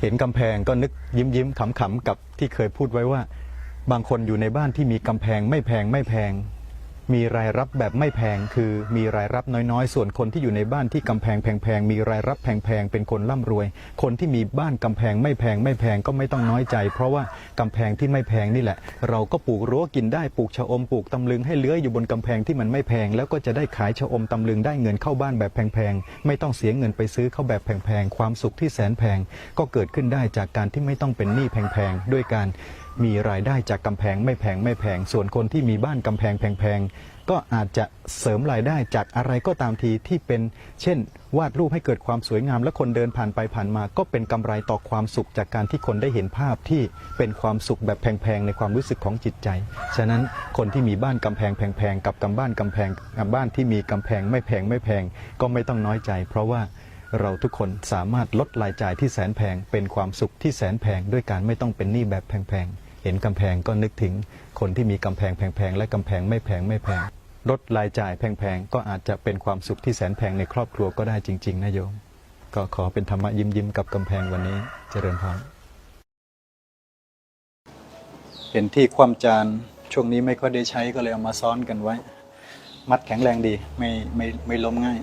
เห็นกำแพงก็นึกยิ้มยิ้มขำขำๆกับที่เคยพูดไว้ว่า บางคนอยู่ในบ้านที่มีกำแพงไม่แพงไม่แพง มีรายรับแบบไม่แพงคือมีรายรับน้อยๆ ส่วนคนที่อยู่ในบ้านที่กำแพงแพงๆมีรายรับแพงๆเป็นคนร่ำรวย คนที่มีบ้านกำแพงไม่แพงไม่แพงก็ไม่ต้องน้อยใจ เพราะว่ากำแพงที่ไม่แพงนี่แหละ เราก็ปลูกรั้วกินได้ปลูกชะอมปลูกตำลึงให้เลื้อยอยู่บนกำแพงที่มันไม่แพง แล้วก็จะได้ขายชะอมตำลึงได้เงินเข้าบ้านแบบแพงๆไม่ต้องเสียเงินไปซื้อเข้าแบบแพงๆความสุขที่แสนแพงก็เกิดขึ้นได้จากการที่ไม่ต้องเป็นหนี้แพงๆด้วยการ มีรายได้จากกำแพงไม่แพงไม่แพง ส่วนคนที่มีบ้านกำแพงแพงๆ ก็อาจจะเสริมรายได้จากอะไรก็ตามทีที่เป็น เช่น วาดรูปให้เกิดความสวยงามและคนเดินผ่านไปผ่านมา ก็เป็นกำไรต่อความสุขจากการที่คนได้เห็นภาพที่เป็นความสุขแบบแพงๆในความรู้สึกของจิตใจ ฉะนั้นคนที่มีบ้านกำแพงแพงๆกับกำบ้านกำแพงบ้านที่มีกำแพงไม่แพงไม่แพง ก็ไม่ต้องน้อยใจ เพราะว่าเราทุกคนสามารถลดรายจ่ายที่แสนแพงเป็นความสุขที่แสนแพงด้วยการไม่ต้องเป็นหนี้แบบแพงๆ เห็นกำแพงก็นึกถึงคนที่มีกำแพงแพงๆและกำแพงไม่แพงไม่แพงลดรายจ่ายแพงๆก็อาจจะเป็นความสุขที่แสนแพงในครอบครัวก็ได้จริง ๆนะโยม ก็ขอเป็นธรรมะยิ้มยิ้มๆกับกำแพงวันนี้เจริญพรเห็นที่ความจานช่วงนี้ไม่ค่อยได้ใช้ก็เลยเอามาซ้อนกันไว้ มัดแข็งแรงดีไม่ไม่ไม่ล้มง่าย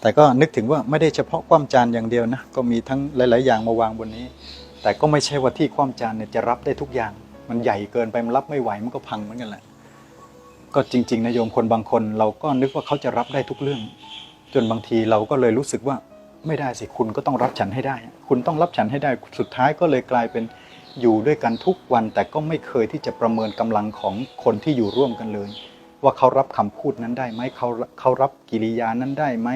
แต่ก็นึกถึงว่าไม่ได้เฉพาะความจานอย่างเดียวนะก็มีทั้งหลาย ๆ อย่างมาวางบนนี้ แต่ก็ไม่ใช่ว่าที่ความจานเนี่ยจะรับได้ทุกอย่าง มันใหญ่เกินไปมันรับไม่ไหวมันก็พังเหมือนกันแหละก็จริงๆนะโยมคนบางคน เราก็นึกว่าเขาจะรับได้ทุกเรื่อง จนบางทีเราก็เลยรู้สึกว่าไม่ได้สิคุณก็ต้องรับฉันให้ได้ คุณต้องรับฉันให้ได้สุดท้ายก็เลยกลายเป็นอยู่ด้วยกันทุกวัน แต่ก็ไม่เคยที่จะประเมินกำลังของคนที่อยู่ร่วมกันเลย ว่าเขารับคำพูดนั้นได้ไหมเขาเขารับกิริยานั้นได้ไหม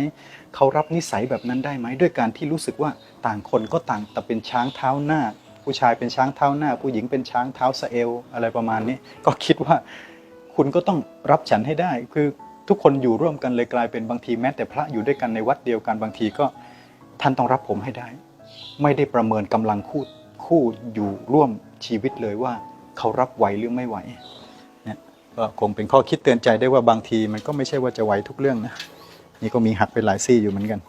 เขารับนิสัยแบบนั้นได้ไหมด้วยการที่รู้สึกว่าต่างคนก็ต่างแต่เป็นช้างเท้าหน้า ผู้ชายเป็นช้างเท้าหน้า ผู้หญิงเป็นช้างเท้าสะเอวอะไรประมาณนี้ ก็คิดว่าคุณก็ต้องรับฉันให้ได้ คือทุกคนอยู่ร่วมกันเลยกลายเป็นบางทีแม้แต่พระอยู่ด้วยกันในวัดเดียวกันบางทีก็ท่านต้องรับผมให้ได้ ไม่ได้ประเมินกำลังคู่คู่อยู่ร่วมชีวิตเลยว่าเขารับไหวหรือไม่ไหว ก็คงเป็นข้อคิดเตือนใจได้ว่าบางทีมันก็ไม่ใช่ว่าจะไหวทุกเรื่องนะนี่ก็มีหักไปหลายซี่อยู่เหมือนกัน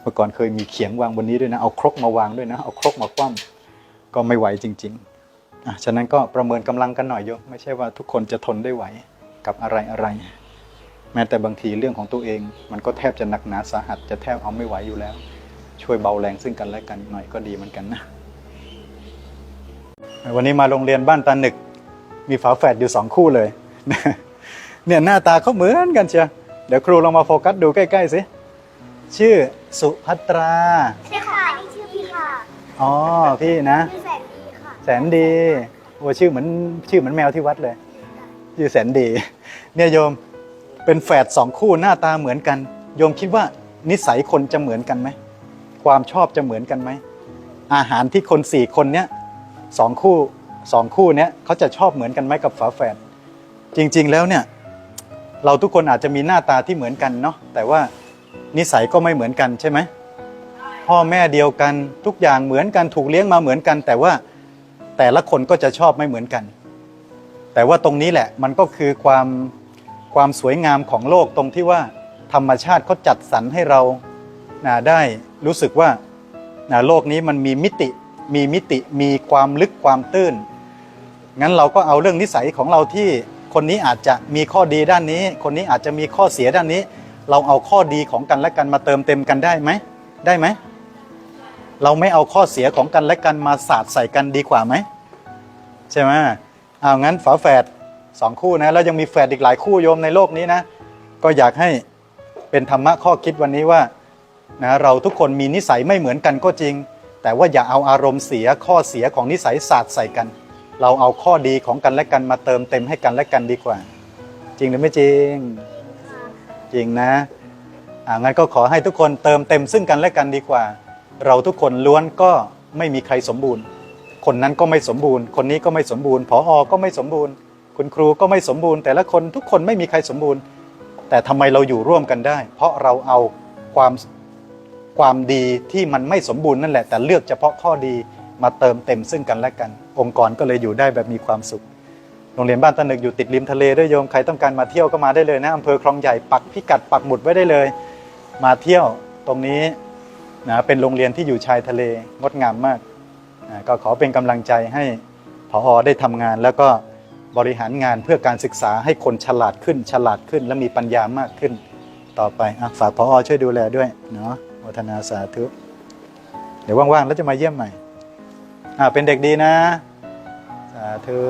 เมื่อก่อนเคยมีเขียงวางบนนี้ด้วยนะเอาครกมาวางด้วยนะเอาครกมาคว่ำก็ไม่ไหวจริงๆอะฉะนั้นก็ประเมินกำลังกันหน่อยโยมไม่ใช่ว่าทุกคนจะทนได้ไหวกับอะไรอะไรแม้แต่บางทีเรื่องของตัวเอง มันก็แทบจะหนักหนาสาหัส จะแทบเอาไม่ไหวอยู่แล้ว ช่วยเบาแรงซึ่งกันและกันหน่อยก็ดีเหมือนกันนะวันนี้มาโรงเรียนบ้านตาหนึก มีฝาแฝดอยู่สองคู่เลย เนี่ยหน้าตาเขาเหมือนกันเชียวเดี๋ยวครูลองมาโฟกัสดูใกล้ๆสิชื่อสุภัตราใช่ค่ะนี่ชื่อพี่ค่ะอ๋อพี่นะชื่อแสนดีค่ะแสนดีโอ้ชื่อเหมือนชื่อเหมือนแมวที่วัดเลยชื่อแสนดี เนี่ยโยมเป็นแฝดสองคู่หน้าตาเหมือนกัน โยมคิดว่านิสัยคนจะเหมือนกันไหมความชอบจะเหมือนกันไหมอาหารที่คนสี่คนเนี้ยสองคู่ สองคู่เนี้ยเขาจะชอบเหมือนกันไหมกับฝาแฝดจริงๆแล้วเนี่ยเราทุกคนอาจจะมีหน้าตาที่เหมือนกันเนาะแต่ว่านิสัยก็ไม่เหมือนกันใช่ไหมพ่อแม่เดียวกันทุกอย่างเหมือนกันถูกเลี้ยงมาเหมือนกัน แต่ว่าแต่ละคนก็จะชอบไม่เหมือนกัน แต่ว่าตรงนี้แหละมันก็คือความความสวยงามของโลกตรงที่ว่าธรรมชาติเขาจัดสรรให้เรานะได้รู้สึกว่านะโลกนี้มันมีมิติ มีมิติ มีความลึกความตื้น งั้นเราก็เอาเรื่องนิสัยของเราที่คนนี้อาจจะมีข้อดีด้านนี้ คนนี้อาจจะมีข้อเสียด้านนี้ เราเอาข้อดีของกันและกันมาเติมเต็มกันได้ไหมได้ไหมเราไม่เอาข้อเสียของกันและกันมาสาดใส่กันดีกว่าไหมใช่ไหมเอางั้นฝาแฝดสองคู่นะแล้วยังมีแฝดอีกหลายคู่โยมในโลกนี้นะ ก็อยากให้เป็นธรรมะข้อคิดวันนี้ว่านะเราทุกคนมีนิสัยไม่เหมือนกันก็จริง แต่ว่าอย่าเอาอารมณ์เสียข้อเสียของนิสัยสาดใส่กัน เราเอาข้อดีของกันและกันมาเติมเต็มให้กันและกันดีกว่า จริงหรือไม่จริง จริงนะอ่างั้นก็ขอให้ทุกคนเติมเต็มซึ่งกันและกันดีกว่า เราทุกคนล้วนก็ไม่มีใครสมบูรณ์ คนนั้นก็ไม่สมบูรณ์ คนนี้ก็ไม่สมบูรณ์ผออก็ไม่สมบูรณ์ คุณครูก็ไม่สมบูรณ์ แต่ละคนทุกคนไม่มีใครสมบูรณ์ แต่ทำไมเราอยู่ร่วมกันได้ เพราะเราเอาความความดีที่มันไม่สมบูรณ์นั่นแหละ แต่เลือกเฉพาะข้อดี มาเติมเต็มซึ่งกันและกัน องค์กรก็เลยอยู่ได้แบบมีความสุข โรงเรียนบ้านตะนึกอยู่ติดริมทะเลด้วยโยมใครต้องการมาเที่ยวก็มาได้เลยนะอำเภอคลองใหญ่ปักพิกัดปักหมุดไว้ได้เลย มาเที่ยวตรงนี้นะเป็นโรงเรียนที่อยู่ชายทะเลงดงามมากอ่าก็ขอเป็นกำลังใจให้ผอได้ทำงาน แล้วก็บริหารงานเพื่อการศึกษาให้คนฉลาดขึ้น ฉลาดขึ้น และมีปัญญามากขึ้น ต่อไปอฝากผอช่วยดูแลด้วยเนาะโมทนาสาธุ เดี๋ยวว่างๆแล้วจะมาเยี่ยมใหม่ เป็นเด็กดีนะ สาธุ